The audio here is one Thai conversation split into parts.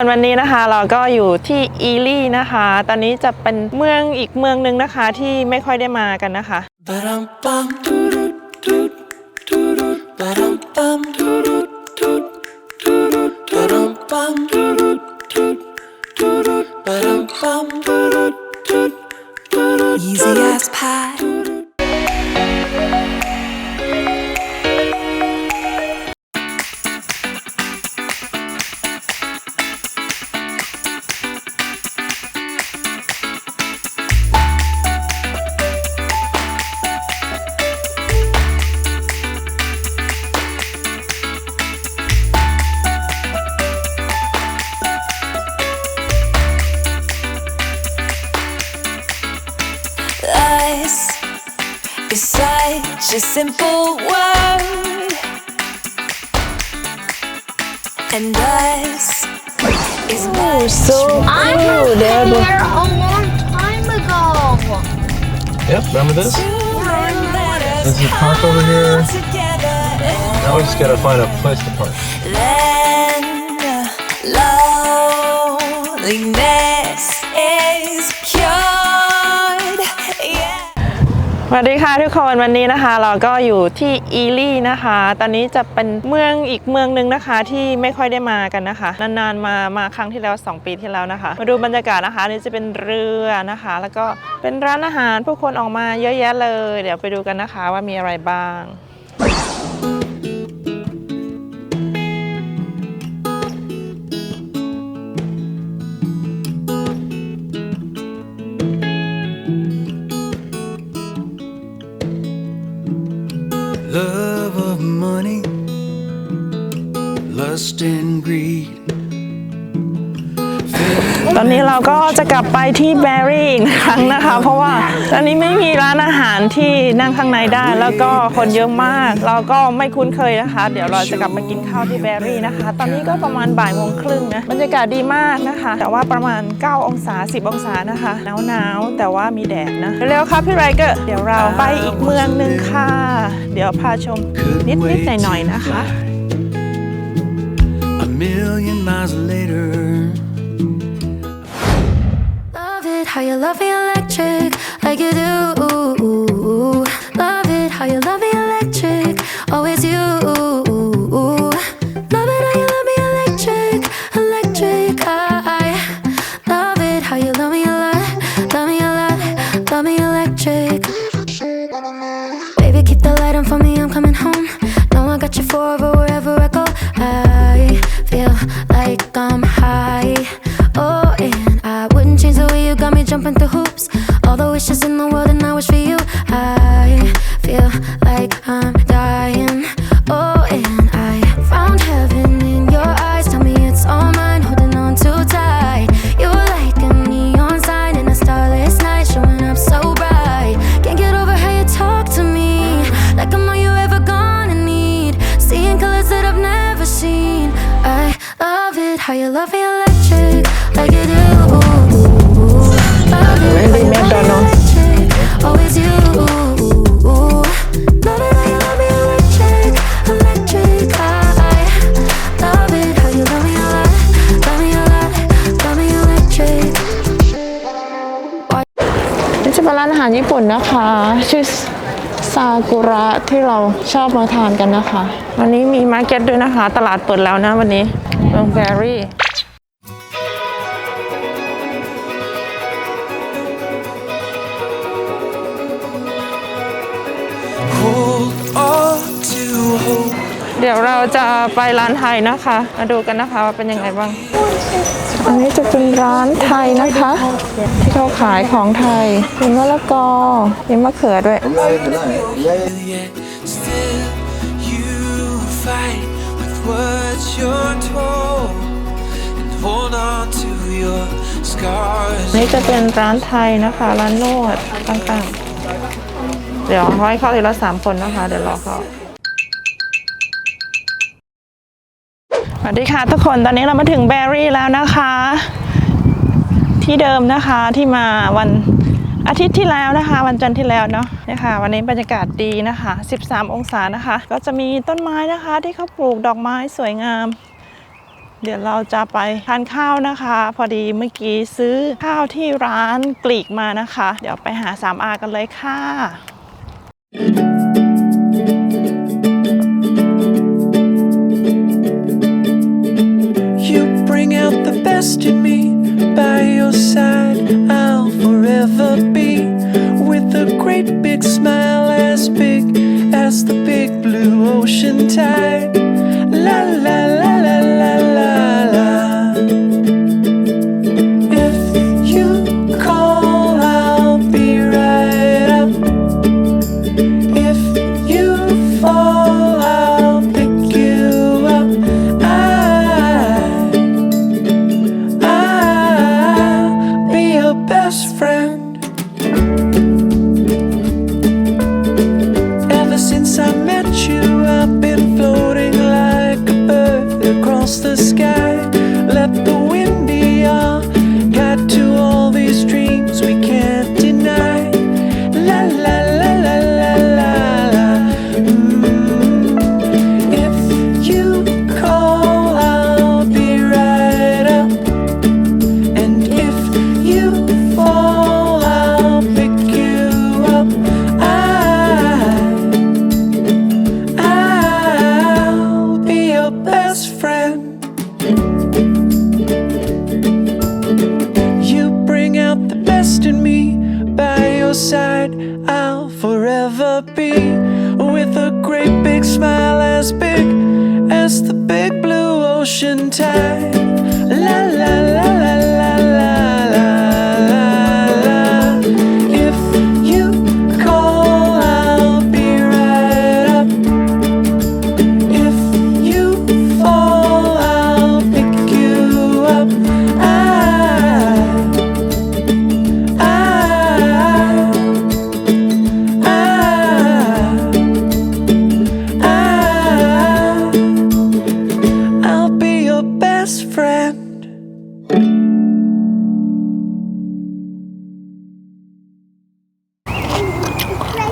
วันนี้นะคะเราก็อยู่ที่อีลี่นะคะ ตอนนี้จะเป็นเมืองอีกเมืองหนึ่งนะคะที่ไม่ค่อยได้มากันนะคะ Ba-dum bum doo a simple word, and us is much so I cool was there there a long time ago. Yep, remember this? There's There's a park over here. Together Now we just gotta find a place to park. Then สวัสดีค่ะทุกคนวันนี้นะคะ เราก็อยู่ที่อีลี่นะคะ ตอนนี้จะเป็นเมืองอีกเมืองหนึ่งนะคะ ที่ไม่ค่อยได้มากันนะคะ นานๆมามาครั้งที่แล้ว 2 ปีที่แล้วนะคะ มาดูบรรยากาศนะคะนี่จะเป็นเรือนะคะ แล้วก็เป็นร้านอาหารผู้คนออกมาเยอะแยะเลย เดี๋ยวไปดูกันนะคะว่ามีอะไรบ้าง of money, lust and greed. ตอนนี้เราก็จะกลับไปที่แบรี่อีกครั้งนะคะ เพราะว่าตอนนี้ไม่มีร้านอาหารที่นั่งข้างในได้แล้วก็คนเยอะมาก เราก็ไม่คุ้นเคยนะคะ เดี๋ยวเราจะกลับมากินข้าวที่แบรี่นะคะ ตอนนี้ก็ประมาณบ่ายโมงครึ่งนะบรรยากาศดีมากนะคะ แต่ว่าประมาณ 9 องศา 10 องศานะคะหนาวหนาวแต่ว่ามีแดดนะเร็วๆครับพี่ไรเกอร์เดี๋ยวเราไปอีกเมืองหนึ่งค่ะ เดี๋ยวพาชมนิดๆหน่อยๆนะคะ A million miles later. How you love me electric, like you do. How you love me electric, like you do. Love it how you love me electric, always you. Love it how you love me electric, electric. I love it how you love me a lot, love me a lot, love me electric. นี่จะเป็นร้านอาหารญี่ปุ่นนะคะ ชื่อซากุระที่เราชอบมาทานกันนะคะ วันนี้มีมาร์เก็ตด้วยนะคะ ตลาดเปิดแล้วนะวันนี้เมื องแบรี่ Hold on to hope. เดี๋ยวเราจะไปร้านไทยนะคะ มาดูกันนะคะว่าเป็นยังไงบ้าง อันนี้จะเป็นร้านไทยนะคะ ที่เขาขายของไทยมีมะละกอมีมะเขือด้วย นี่จะเป็นร้านไทยนะคะ ร้านนวดต่างๆ เดี๋ยวเขาให้เข้าทีละสามคนนะคะ เดี๋ยวรอเขาสวัสดีค่ะทุกคนตอนนี้เรามาถึงแบรี่แล้วนะคะ ที่เดิมนะคะที่มาวันอาทิตย์ที่แล้วนะคะ วันจันทร์ที่แล้วเนาะเนี่ยค่ะ วันนี้บรรยากาศดีนะคะ 13 องศานะคะ ก็จะมีต้นไม้นะคะ ที่เขาปลูกดอกไม้สวยงาม เดี๋ยวเราจะไปทานข้าวนะคะ พอดีเมื่อกี้ซื้อข้าวที่ร้านกลีกมานะคะ เดี๋ยวไปหา 3R กันเลยค่ะ You bring out the best in me. By your side, I'll forever be. With a great big smile as big as the big blue ocean tide. Forever be. With a great big smile as big as the big blue ocean tide.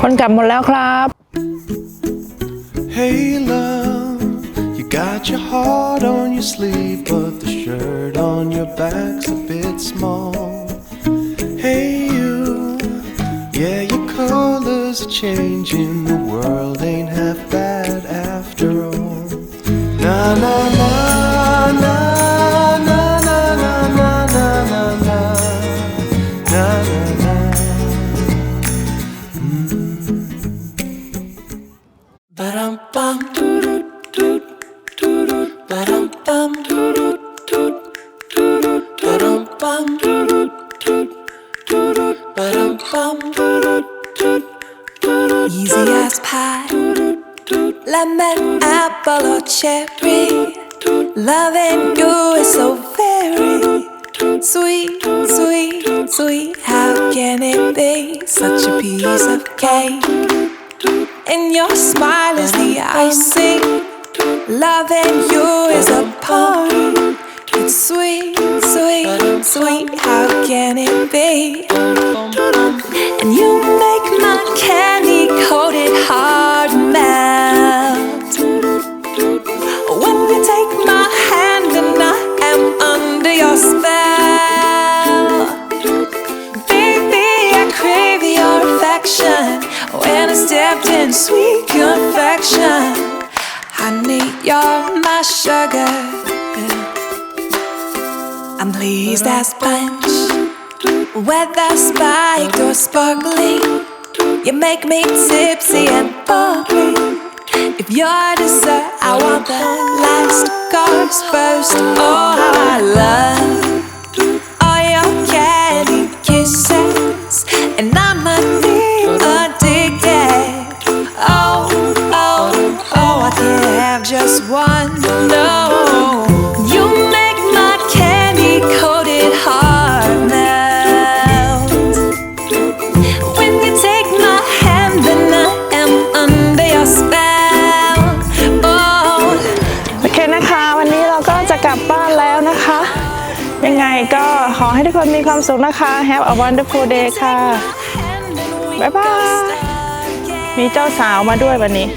คนกลับหมดแล้วครับ Hey love, you got your heart on your sleeve, but the shirt on your back's a bit small. Hey you, yeah your colors are changing, the world cherry. Loving you is so very sweet, sweet, sweet. How can it be such a piece of cake? And your smile is the icing. Loving you is a party. It's sweet, sweet, sweet. How can it be? And you make my candy coated heart stepped in sweet confection, honey, you're my sugar. I'm pleased as punch. Whether spiked or sparkling, you make me tipsy and. If you're dessert, I want the last course first. Oh, how I love all your candy kisses, and I'm addicted. Oh, oh, oh, I can't have just one. No, ยังไงก็ขอให้ทุกคนมีความสุขนะคะ Have a wonderful day ค่ะ บ๊ายบาย มีเจ้าสาวมาด้วยวันนี้